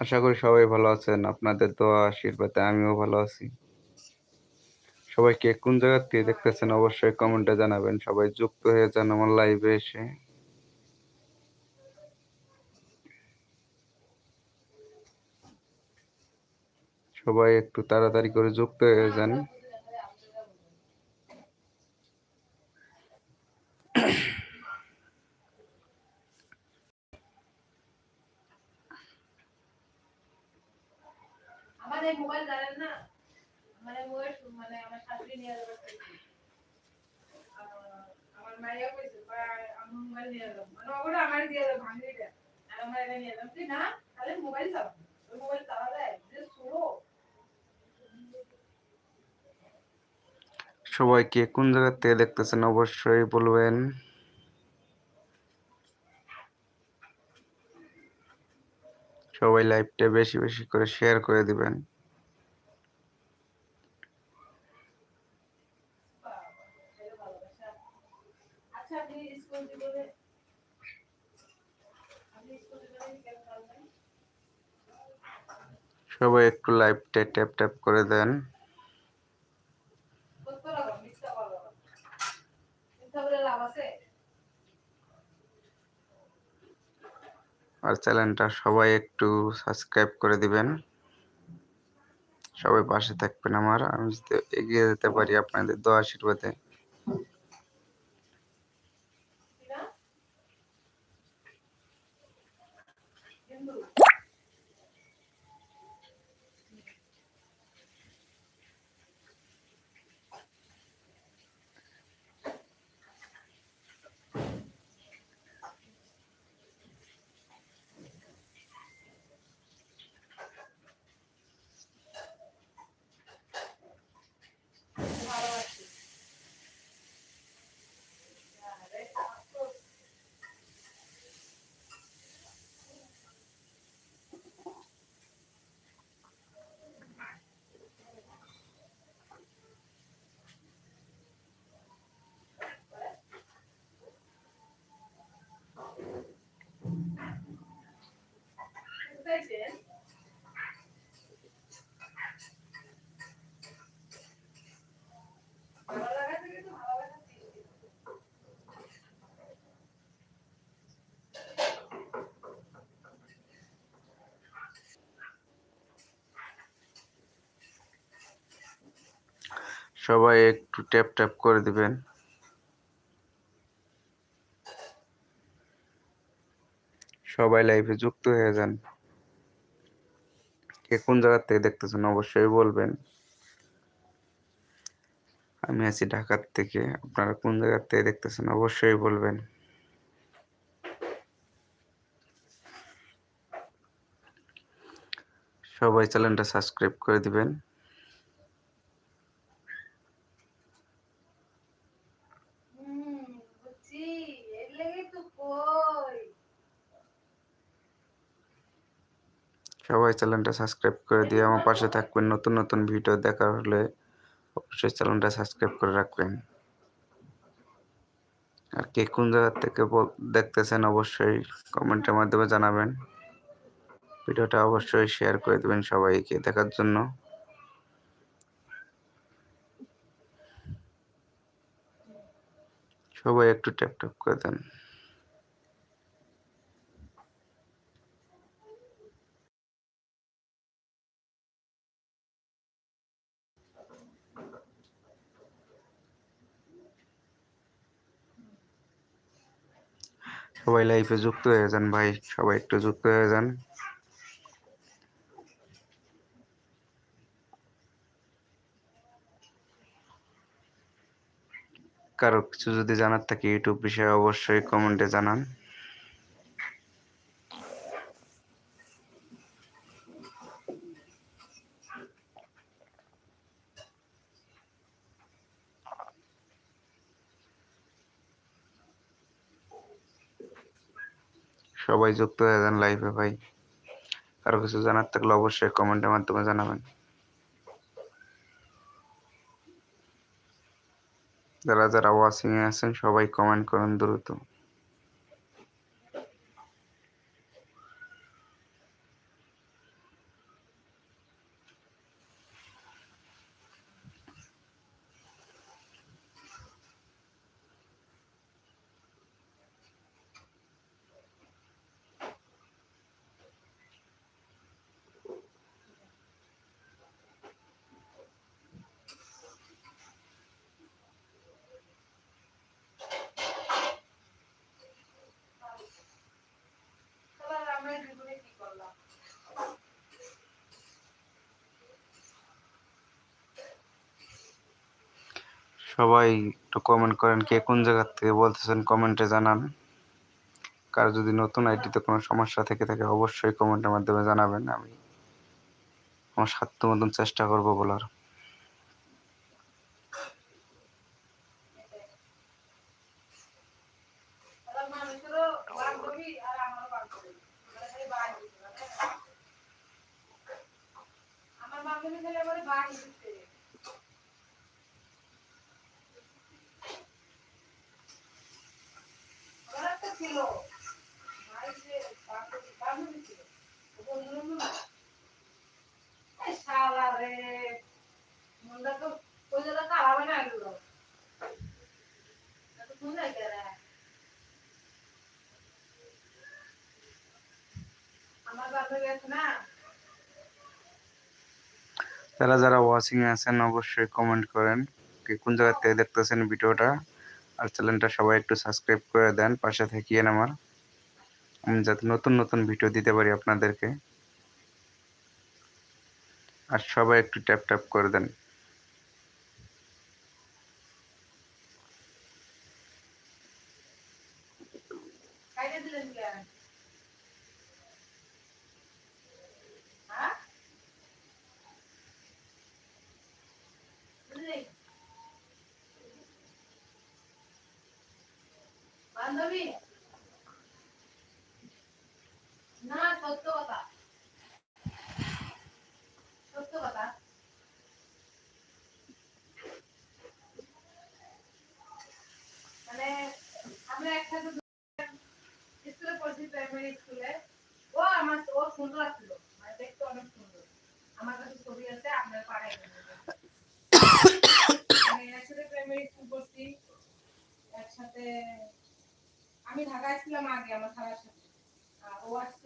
আশা করি সবাই ভালো আছেন। আপনাদের দোয়া, আশীর্বাদে আমিও ভালো আছি। সবাইকে কোন জায়গা থেকে দেখতেছেন অবশ্যই কমেন্টে জানাবেন। সবাই যুক্ত হয়ে যান আমার লাইভে এসে। সবাই একটু তাড়াতাড়ি করে যুক্ত হয়ে যান। আমার মোবাইল জানেন না? এই মোবাইল মানে আমার শাশুড়ি নিয়ে যাবে আমার কইছে মোবাইল নিয়ে মানে ওগুলো আমার দিয়ে আর আমার এটা নিয়ে না, তাহলে মোবাইল ওই মোবাইল যে স্লো সবাই কে কোন জায়গা থেকে দেখতেছেন অবশ্যই বলবেন। সবাই লাইভটা বেশি বেশি করে শেয়ার করে দিবেন। সবাই একটু লাইভটা ট্যাপ ট্যাপ করে দেন। আর চ্যানেলটা সবাই একটু সাবস্ক্রাইব করে দিবেন। সবাই পাশে থাকবেন আমার। আমি এগিয়ে যেতে পারি আপনাদের দোয়া আশীর্বাদে। Vamos lá. সবাই একটু ট্যাপ ট্যাপ করে দিবেন। সবাই লাইভে যুক্ত হয়ে যান। কে কোন জায়গা থেকে দেখতেছেন অবশ্যই বলবেন। আমি আছি ঢাকার থেকে, আপনারা কোন জায়গা থেকে দেখতেছেন অবশ্যই বলবেন। সবাই চ্যানেলটা সাবস্ক্রাইব করে দিবেন। সবাই চ্যানেলটা সাবস্ক্রাইব করে দিয়ে আমার পাশে থাকবেন। নতুন নতুন ভিডিও দেখার হলে অবশ্যই চ্যানেলটা সাবস্ক্রাইব করে রাখবেন। আর কে কোন জায়গা থেকে দেখতেছেন অবশ্যই কমেন্টের মাধ্যমে জানাবেন। ভিডিওটা অবশ্যই শেয়ার করে দেবেন সবাইকে দেখার জন্য। সবাই একটু ট্যাপ ট্যাপ করে দেন। সবাই লাইফে যুক্ত হয়ে যান ভাই, সবাই একটু যুক্ত হয়ে যান। কারও কিছু যদি জানার থাকে ইউটিউব বিষয়ে অবশ্যই কমেন্টে জানান। সবাই যুক্ত হয়ে যান লাইভে ভাই। আরও কিছু জানার থাকলে অবশ্যই কমেন্টের মাধ্যমে জানাবেন। যারা যারা ওয়াশিংয়ে আছেন, সবাই কমেন্ট করুন দ্রুত। সবাই একটু কমেন্ট করেন কে কোন জায়গার থেকে বলতেছেন কমেন্টে জানান। কার যদি নতুন আইডিতে কোনো সমস্যা থেকে থাকে অবশ্যই কমেন্টের মাধ্যমে জানাবেন, আমি আমার সাধ্য মতন চেষ্টা করব বলার ওরা মানুষেরও বান্ধবী আর আমারও বান্ধবী ওরা খালি বাড়ি দিচ্ছে আমার বান্ধবী খালি আমার বাড়ি দিচ্ছে ওরা একটা ছিল মায়ের যে বান্ধবী বান্ধবী ছিল ও বন্ধু বন্ধু না এই শালা রে মনটা তো ওই জায়গা কালাবে না এগুলো এত সুন্দর করে আমার বান্ধবী আছে না যারা যারা ওয়াচিং এ আছেন, অবশ্যই কমেন্ট করেন কে কোন জায়গা থেকে দেখতেছেন ভিডিওটা। আর চ্যানেলটা সবাই একটু সাবস্ক্রাইব করে দেন, পাশে থাকিয়েন আমার। আমি যাতে নতুন নতুন ভিডিও দিতে পারি আপনাদেরকে। আর সবাই একটু ট্যাপ ট্যাপ করে দেন খাইতে দিলেন কেন হ্যাঁ বুঝলি বান্ধবী? না, সত্য কথা। সত্য কথা। মানে আমরা একসাথে স্কুলে পড়ছি প্রাইমারি স্কুলে। ও আমার, ও সুন্দর ছিল। মানে দেখতে অনেক সুন্দর। আমার কাছে ছবি আছে, আপনার পাড়ায় একসাথে প্রাইমারি স্কুল পড়ছি। একসাথে আমি ঢাকায় ছিলাম আগে আমার খালার সাথে। ও আসছিল পরে